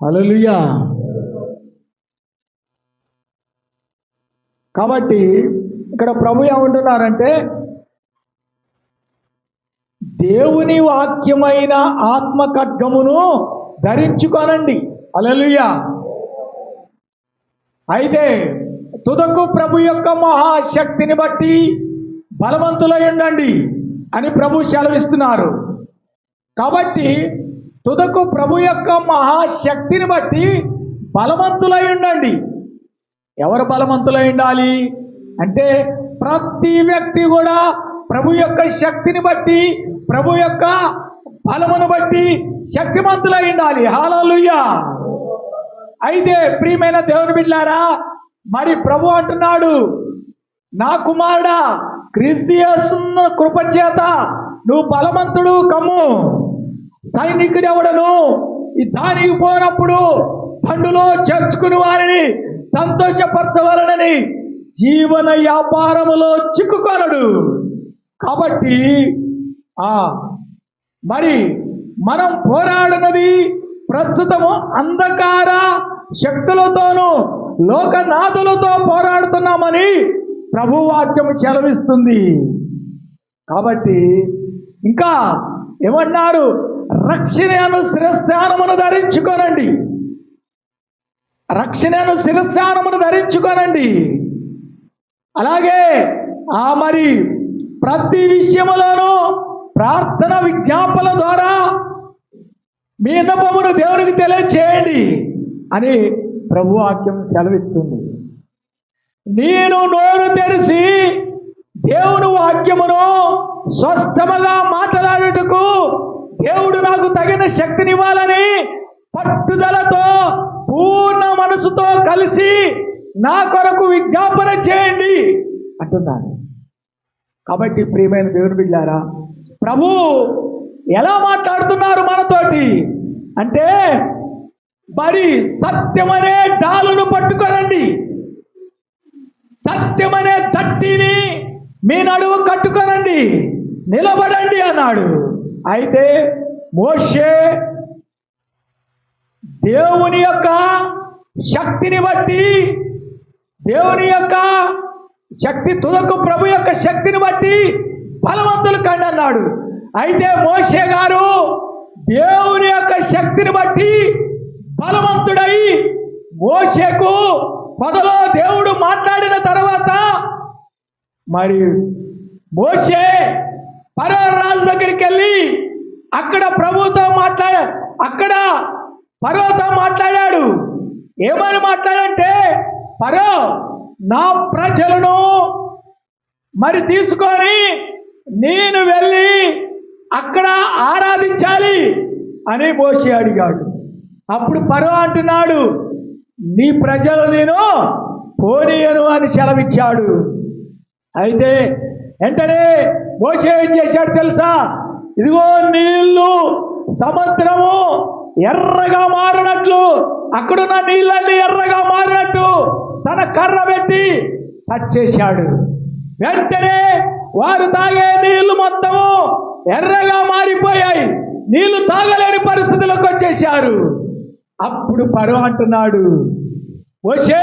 అలలుయా కాబట్టి ఇక్కడ ప్రభు ఏమంటున్నారంటే దేవుని వాక్యమైన ఆత్మ ఖడ్గమును ధరించుకొనండి. అలలుయా అయితే తుదకు ప్రభు యొక్క మహాశక్తిని బట్టి బలవంతులై ఉండండి అని ప్రభు సెలవిస్తున్నారు. కాబట్టి తుదకు ప్రభు యొక్క మహాశక్తిని బట్టి బలవంతులై ఉండండి ఎవరు బలవంతులై ఉండాలి అంటే ప్రతి వ్యక్తి కూడా ప్రభు యొక్క శక్తిని బట్టి ప్రభు యొక్క బలమును బట్టి శక్తిమంతులై ఉండాలి హాలూయా అయితే ప్రియమైన దేవుని బిడ్డారా మరి ప్రభు అంటున్నాడు నా కుమారుడా క్రీస్తు చేస్తున్న కృపచేత నువ్వు బలవంతుడు కమ్ము. సైనికుడెవడను ఈ దానికి పోనప్పుడు పండులో చేర్చుకుని వారిని సంతోషపరచవలనని జీవన వ్యాపారములో చిక్కుకొనడు. కాబట్టి ఆ మరి మనం పోరాడినది ప్రస్తుతము అంధకార శక్తులతోనూ లోకనాథులతో పోరాడుతున్నామని ప్రభు వాక్యము చెలవిస్తుంది. కాబట్టి ఇంకా ఏమన్నారు? రక్షణను శిరస్సానమును ధరించుకోనండి. రక్షణను శిరస్సానమును ధరించుకోనండి. అలాగే ఆ మరి ప్రతి విషయములోనూ ప్రార్థన విజ్ఞాపన ద్వారా మీ అనుభవమును దేవునికి తెలియచేయండి అని ప్రభు వాక్యం సెలవిస్తుంది. నేను నోరు తెరిచి దేవుని వాక్యమును స్వస్థముగా మాట్లాడుటకు దేవుడు నాకు తగిన శక్తినివ్వాలని పట్టుదలతో పూర్ణ మనసుతో కలిసి నా కొరకు విజ్ఞాపన చేయండి అంటున్నాను కాబట్టి ప్రియమైన దేవుని బిడ్డారా ప్రభు ఎలా మాట్లాడుతున్నారు మనతోటి? అంటే మరి సత్యమనే డాలును పట్టుకోనండి. సత్యమనే తట్టిని మీ నడువు కట్టుకోనండి. నిలబడండి అన్నాడు. అయితే మోషే దేవుని యొక్క శక్తిని బట్టి దేవుని యొక్క శక్తి తుదకు ప్రభు యొక్క శక్తిని బట్టి బలవంతులు కండన్నాడు. అయితే మోషే గారు దేవుని యొక్క శక్తిని బట్టి బలవంతుడై మోషేకు పొదలో దేవుడు మాట్లాడిన తర్వాత మరి మోషే పర్వరాజు దగ్గరికి వెళ్ళి అక్కడ ప్రభుతో మాట్లాడ అక్కడ పర్వతో మాట్లాడాడు. ఏమని మాట్లాడంటే పరో నా ప్రజలను మరి తీసుకొని నేను వెళ్ళి అక్కడ ఆరాధించాలి అని మోషే అడిగాడు. అప్పుడు పరో అంటున్నాడు నీ ప్రజలు నేను పోనీయను అని సెలవిచ్చాడు. అయితే వెంటనే మోసే ఏం చేశాడు తెలుసా? ఇదిగో నీళ్ళు సముద్రము ఎర్రగా మారినట్లు అక్కడున్న నీళ్ళన్నీ ఎర్రగా మారినట్టు తన కర్ర పెట్టి టచ్ చేశాడు వెంటనే వారు తాగే నీళ్ళు మొత్తము ఎర్రగా మారిపోయాయి. నీళ్ళు తాగలేని పరిస్థితులకు వచ్చేశారు. అప్పుడు పరు అంటున్నాడు వచ్చే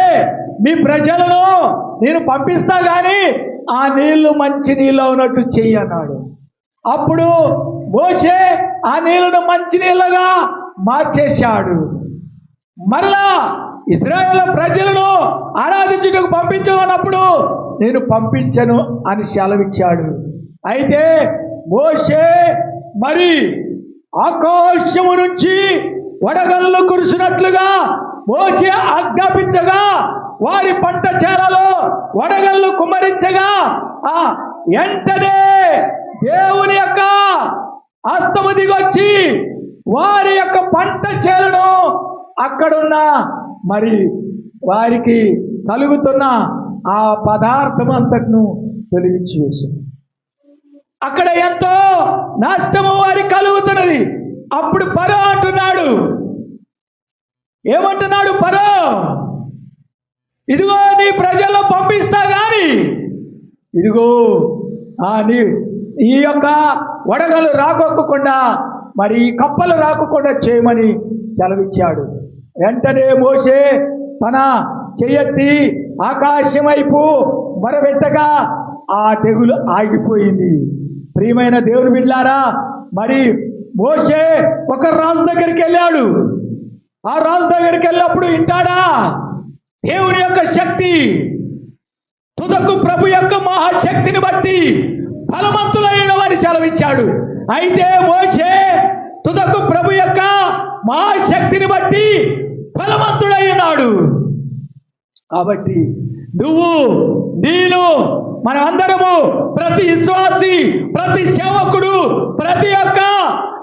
మీ ప్రజలను నేను పంపిస్తా కానీ ఆ నీళ్ళు మంచి నీళ్ళు ఉన్నట్టు చెయ్యి అన్నాడు. అప్పుడు మోసే ఆ నీళ్ళను మంచినీళ్ళగా మార్చేశాడు. మరలా ఇస్రాయేల్ ప్రజలను ఆరాధించుటకు పంపించమన్నప్పుడు నేను పంపించను అని సెలవిచ్చాడు. అయితే మోసే మరి ఆకాశము నుంచి వడగళ్ళు కురిసినట్లుగా మోసే ఆజ్ఞాపించగా వారి పంట చేలలో వడగళ్ళు కుమ్మరించగా ఆ వెంటనే దేవుని యొక్క అస్తము దిగొచ్చి వారి యొక్క పంట చేలను అక్కడున్న మరి వారికి కలుగుతున్న ఆ పదార్థం అంతటిను తొలగించి వేసింది. అక్కడ ఎంతో నష్టము వారికి కలుగుతున్నది. అప్పుడు పరో అంటున్నాడు. ఏమంటున్నాడు పరో ఇదిగో నీ ప్రజల్లో పంపిస్తా గాని. ఇదిగో ఆ నీ ఈ యొక్క వడగలు రాకొక్కకుండా మరి కప్పలు రాకోకుండా చేయమని సెలవిచ్చాడు. వెంటనే మోసే తన చెయ్యెత్తి ఆకాశం వైపు మరబెట్టగా ఆ తెగులు ఆగిపోయింది. ప్రియమైన దేవుని బిడ్డారా మరి మోసే ఒక రాజు దగ్గరికి వెళ్ళాడు. ఆ రాజు దగ్గరికి వెళ్ళినప్పుడు వింటాడా? దేవుని యొక్క శక్తి తుదకు ప్రభు యొక్క మహా బట్టి ఫలవంతులైన వారి సెలవిచ్చాడు అయితే మోసే తుదకు ప్రభు యొక్క మహాశక్తిని బట్టి ఫలవంతుడై కాబట్టి నువ్వు నేను మన అందరము ప్రతి విశ్వాసి ప్రతి సేవకుడు ప్రతి ఒక్క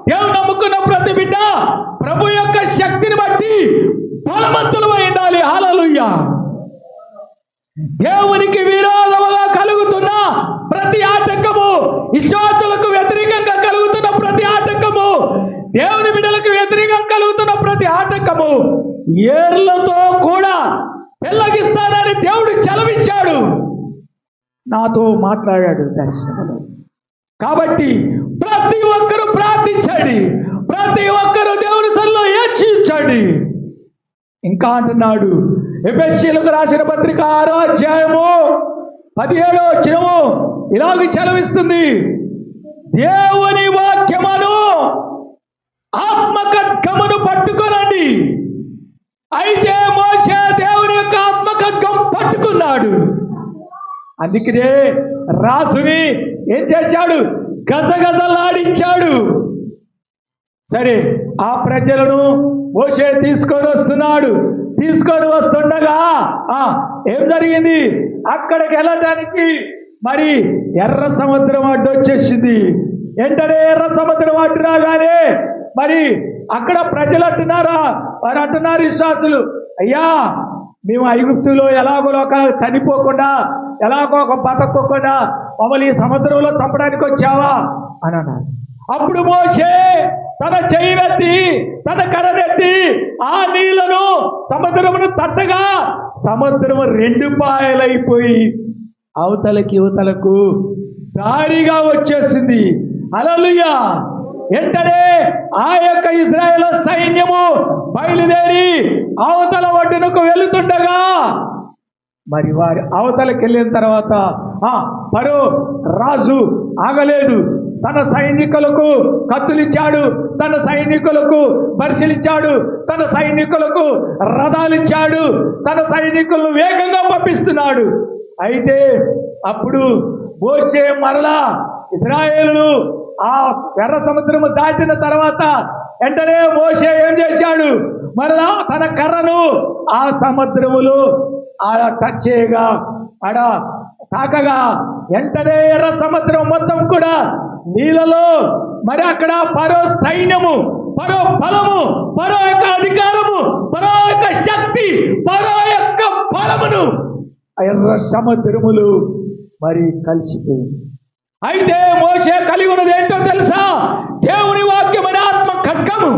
దేవుడు నమ్ముకున్న ప్రతి బిడ్డ ప్రభు యొక్క శక్తిని బట్టి ఫలవంతులమై ఉండాలి. హాలలుయ్యా దేవునికి కలుగుతున్న ఏర్లతో కూడా పెళ్ళగిస్తానని దేవుడు సెలవిచ్చాడు నాతో మాట్లాడాడు కాబట్టి ప్రతి ఒక్కరూ ప్రార్థించండి. ప్రతి ఒక్కరూ దేవుని సల్లో యాచించండి. ఇంకా అంటున్నాడు ఎఫెసీలకు రాసిన పత్రిక ఆరో అధ్యాయము పదిహేడో వచ్చినము ఇలాగ చలవిస్తుంది. దేవుని వాక్యమును ఆత్మకద్గమును పట్టుకోనండి. అయితే మోసే దేవుని యొక్క ఆత్మకద్గం పట్టుకున్నాడు. అందుకనే రాసుని ఏం చేశాడు? గజగజలాడించాడు. సరే ఆ ప్రజలను మోసే తీసుకొని వస్తున్నాడు. తీసుకొని వస్తుండగా ఆ ఏం జరిగింది? అక్కడికి వెళ్ళటానికి మరి ఎర్ర సముద్రం అడ్డు వచ్చేసింది వెంటనే ఎర్ర సముద్రం అడ్డు రాగానే మరి అక్కడ ప్రజలు అంటున్నారా? వారు అంటున్నారు విశ్వాసులు అయ్యా మేము ఐగుప్తులో ఎలాగో ఒక చనిపోకుండా ఎలాగో ఒక బతక్కోకుండా మమ్మల్ని ఈ సముద్రంలో చంపడానికి వచ్చావా? అని అన్నారు. అప్పుడు మోసే తన చెయ్యెత్తి తన కర్రనెత్తి ఆ నీళ్ళను సముద్రమును తట్టగా సముద్రము రెండు పాయలైపోయి అవతలకి యువతలకు దారిగా వచ్చేసింది. అలలుయా వెంటనే ఆ యొక్క ఇజ్రాయేల్ సైన్యము బయలుదేరి అవతల ఒడ్డునకు వెళుతుండగా మరి వారి అవతలకి వెళ్ళిన తర్వాత ఆ పరో రాజు ఆగలేదు. తన సైనికులకు కత్తులిచ్చాడు తన సైనికులకు పరిశీలించాడు తన సైనికులకు రథాలిచ్చాడు తన సైనికులను వేగంగా పంపిస్తున్నాడు. అయితే అప్పుడు మోసే మరలా ఇజ్రాయేలు ఆ ఎర్ర సముద్రము దాటిన తర్వాత వెంటనే మోసే ఏం చేశాడు? మరలా తన కర్రను ఆ సముద్రములు ఆడ టచ్ చేయగా ఆడ తాకగా వెంటనే ఎర్ర సముద్రం మొత్తం కూడా నీళ్ళలో మరి అక్కడ పరో సైన్యము పరో బలము పరో యొక్క అధికారము పరో యొక్క శక్తి పరో యొక్క బలమును ఆ ఎర్ర సముద్రములు మరి కలిసిపోయింది. అయితే మోసే కలిగి ఉన్నది ఏంటో తెలుసా? దేవుని వాక్యమైన ఆత్మ ఖడ్గము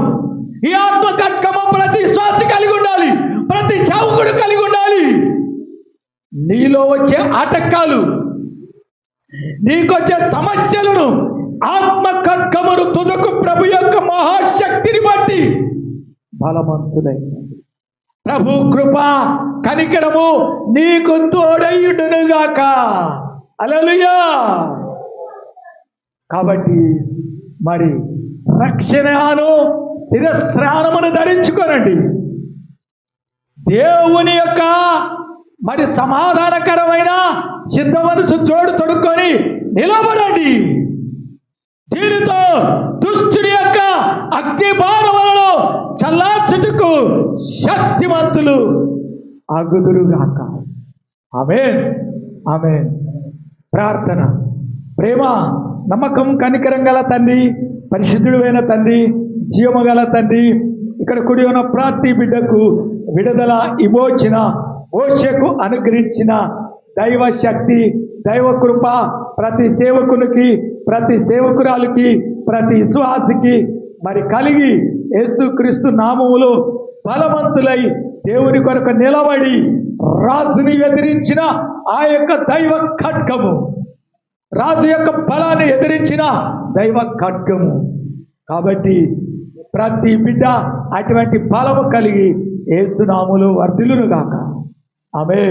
ఈ ఆత్మ ఖడ్గము ప్రతి శ్వాస కలిగి ఉండాలి ప్రతి సేవకుడు కలిగి ఉండాలి. నీలో వచ్చే ఆటంకాలు నీకొచ్చే సమస్యలను ఆత్మ ఖడ్గమును తుదకు ప్రభు యొక్క మహాశక్తిని బట్టి బలవంతులై. ప్రభు కృప కనికరము నీకు తోడయుడునుగాక అలలుయా కాబట్టి మరి రక్షణను శిరస్నానమును ధరించుకోనండి. దేవుని యొక్క మరి సమాధానకరమైన సిద్ధ మనసు తోడు తొడుక్కొని నిలబడండి. దీనితో దుష్టుని యొక్క అగ్ని బాణములను చల్లార్చుటకు శక్తిమంతులు అగుదురుగాక ఆమె ఆమె ప్రార్థన. ప్రేమ. నమ్మకం కనికరం గల తండ్రి పరిశుద్ధుడైన తండ్రి జీవము గల తండ్రి ఇక్కడ కుడి ఉన్న ప్రతి బిడ్డకు విడుదల ఇమోచిన ఓషకు అనుగ్రహించిన దైవ శక్తి దైవ కృప ప్రతి సేవకునికి ప్రతి సేవకురాలకి ప్రతి విశ్వాసికి మరి కలిగి యేసుక్రీస్తు నామములు బలవంతులై దేవుని కొరకు నిలబడి రాజుని ఎదిరించిన ఆ యొక్క దైవ ఖడ్గము. రాజు యొక్క బలాన్ని ఎదిరించిన దైవ ఖడ్గము. కాబట్టి ప్రతి బిడ్డ అటువంటి ఫలము కలిగి ఏసునాములు వర్ధిల్లును ఆమె